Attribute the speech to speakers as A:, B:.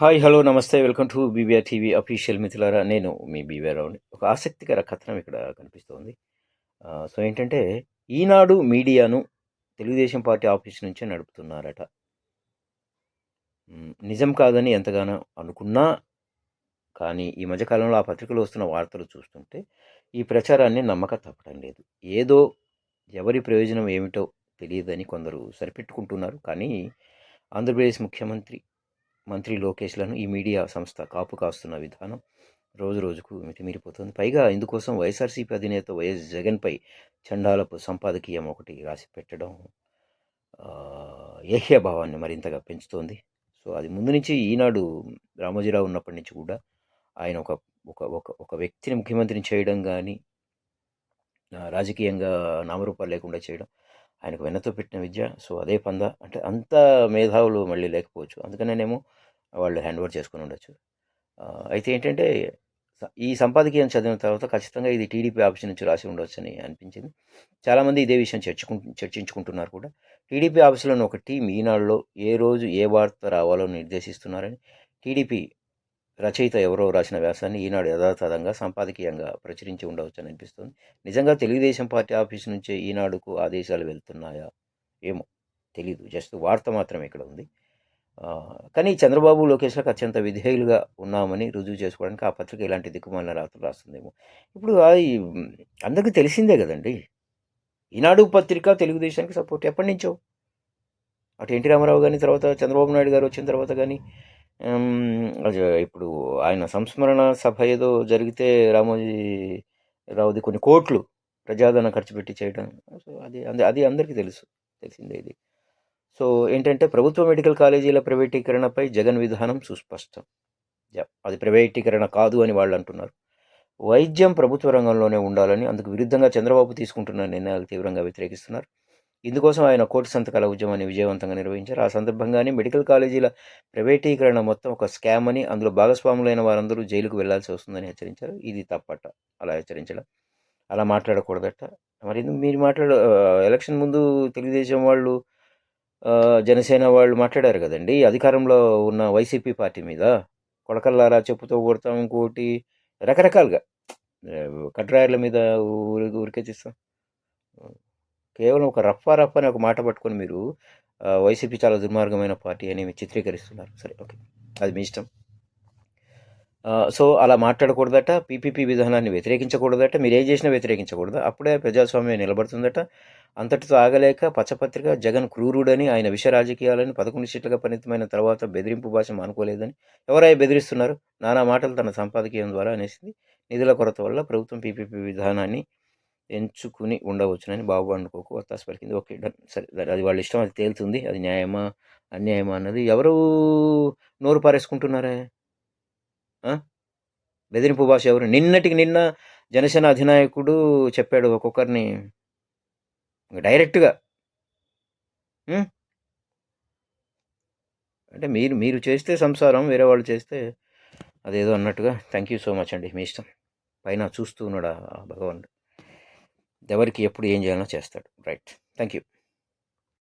A: Hi hello నమస్తే. Welcome to B B R TV official మిథులారా. నేను మీ బీబీఆర్ రావుని ఒక ఆసక్తికర కథనం ఇక్కడ కనిపిస్తోంది. సో ఏంటంటే ఈనాడు మీడియాను తెలుగుదేశం పార్టీ ఆఫీస్ నుంచే నడుపుతున్నారట. నిజం కాదని ఎంతగానో అనుకున్నా కానీ ఈ మధ్యకాలంలో ఆ పత్రికలో వస్తున్న వార్తలు చూస్తుంటే ఈ ప్రచారాన్ని నమ్మక తప్పడం లేదు. ఏదో ఎవరి ప్రయోజనం ఏమిటో తెలియదని కొందరు సరిపెట్టుకుంటున్నారు. కానీ ఆంధ్రప్రదేశ్ ముఖ్యమంత్రి మంత్రి లోకేష్లను ఈ మీడియా సంస్థ కాపు కాస్తున్న విధానం రోజు రోజుకు మితిమీరిపోతుంది. పైగా ఇందుకోసం వైఎస్ఆర్సీపీ అధినేత వైఎస్ జగన్పై చండాలపు సంపాదకీయం ఒకటి రాసి పెట్టడం ఏహ్యభావాన్ని మరింతగా పెంచుతోంది. సో అది ముందు నుంచి ఈనాడు రామోజీరావు ఉన్నప్పటి నుంచి కూడా ఆయన ఒక ఒక ఒక ఒక వ్యక్తిని ముఖ్యమంత్రిని చేయడం కానీ రాజకీయంగా నామరూపాలు లేకుండా చేయడం ఆయనకు వెన్నతో పెట్టిన విద్య సో అదే పంద. అంటే అంత మేధావులు మళ్ళీ లేకపోవచ్చు. అందుకనేనేమో వాళ్ళు హ్యాండ్ ఓవర్ చేసుకుని ఉండొచ్చు. అయితే ఏంటంటే ఈ సంపాదకీయం చదివిన తర్వాత ఖచ్చితంగా ఇది టీడీపీ ఆఫీస్ నుంచి రాసి ఉండొచ్చని అనిపించింది. చాలామంది ఇదే విషయం చర్చకు చర్చించుకుంటున్నారు కూడా. టీడీపీ ఆఫీసులోని ఒక టీం ఈనాడులో ఏ రోజు ఏ వార్త రావాలో నిర్దేశిస్తున్నారని టీడీపీ రచయిత ఎవరో రాసిన వ్యాసాన్ని ఈనాడు యథాతథంగా సంపాదకీయంగా ప్రచురించి ఉండవచ్చు అనిపిస్తుంది. నిజంగా తెలుగుదేశం పార్టీ ఆఫీస్ నుంచే ఈనాడుకు ఆదేశాలు వెళ్తున్నాయా? ఏమో తెలీదు. జస్ట్ వార్త మాత్రమే ఇక్కడ ఉంది. కానీ చంద్రబాబు లోకేష్లకు అత్యంత విధేయులుగా ఉన్నామని రుజువు చేసుకోవడానికి ఆ పత్రిక ఇలాంటి దిక్కుమాలిన రాత్రులు రాస్తుందేమో. ఇప్పుడు అది అందరికీ తెలిసిందే కదండి. ఈనాడు పత్రిక తెలుగుదేశానికి సపోర్ట్ ఎప్పటి నుంచో? అటు ఎన్టీ రామారావు కానీ తర్వాత చంద్రబాబు నాయుడు గారు వచ్చిన తర్వాత కానీ ఇప్పుడు ఆయన సంస్మరణ సభ ఏదో జరిగితే రామోజీ రావుది కొన్ని కోట్లు ప్రజాదరణ ఖర్చు పెట్టి చేయడం సో అది అది అది అందరికీ తెలుసు తెలిసిందే ఇది. సో ఏంటంటే ప్రభుత్వ మెడికల్ కాలేజీల ప్రైవేటీకరణపై జగన్ విధానం సుస్పష్టం. అది ప్రైవేటీకరణ కాదు అని వాళ్ళు అంటున్నారు. వైద్యం ప్రభుత్వ రంగంలోనే ఉండాలని అందుకు విరుద్ధంగా చంద్రబాబు తీసుకుంటున్న నిర్ణయాలు తీవ్రంగా వ్యతిరేకిస్తున్నారు. ఇందుకోసం ఆయన కోటి సంతకాల ఉద్యమాన్ని విజయవంతంగా నిర్వహించారు. ఆ సందర్భంగానే మెడికల్ కాలేజీల ప్రైవేటీకరణ మొత్తం ఒక స్కామ్ అని అందులో భాగస్వాములైన వారందరూ జైలుకు వెళ్ళాల్సి వస్తుందని హెచ్చరించారు. ఇది తప్పట. అలా హెచ్చరించడం. అలా మాట్లాడకూడదట. మరి మీరు మాట్లాడ ఎలక్షన్ ముందు తెలుగుదేశం వాళ్ళు జనసేన వాళ్ళు మాట్లాడారు కదండి. అధికారంలో ఉన్న వైసీపీ పార్టీ మీద కొడకల్లారా చెప్పుతో కొడతాం ఇంకోటి రకరకాలుగా. కట్రాయర్ల మీద ఊరి ఊరికే చేస్తాం. కేవలం ఒక రఫా రఫ్ అనే ఒక మాట పట్టుకొని మీరు వైసీపీ చాలా దుర్మార్గమైన పార్టీ అని చిత్రీకరిస్తున్నారు. సరే ఓకే. అది మీ ఇష్టం. సో అలా మాట్లాడకూడదట పీపీపీ విధానాన్ని వ్యతిరేకించకూడదట మీరు ఏం చేసినా వ్యతిరేకించకూడదు. అప్పుడే ప్రజాస్వామ్యం నిలబడుతుందట. అంతటితో ఆగలేక పచ్చపత్రిక జగన్ క్రూరుడని ఆయన విష రాజకీయాలని పదకొండు సీట్లుగా పరిమితమైన తర్వాత బెదిరింపు భాష మానుకోలేదని ఎవరై బెదిరిస్తున్నారు? నానా మాటలు తన సంపాదకీయం ద్వారా అనేసింది. నిధుల కొరత వల్ల ప్రభుత్వం పీపీపీ విధానాన్ని ఎంచుకుని ఉండవచ్చునని బాబు అనుకోకు వత్తాసు పలికింది. Okay done. సరే అది- వాళ్ళ ఇష్టం అది తేలుతుంది. అది న్యాయమా అన్యాయమా అన్నది ఎవరు నోరు పారేసుకుంటున్నారే? బెదిరింపు భాష ఎవరు? నిన్నటికి నిన్న జనసేన అధినాయకుడు చెప్పాడు ఒక్కొక్కరిని. డైరెక్ట్గా. అంటే మీరు మీరు చేస్తే సంసారం వేరే వాళ్ళు చేస్తే అదేదో అన్నట్టుగా. థ్యాంక్ యూ సో మచ్ అండి మీ ఇష్టం. పైన చూస్తూ ఉన్నాడు ఆ భగవానుడు. ఎవరికి ఎప్పుడు ఏం చేయాలో చేస్తాడు. రైట్. Thank you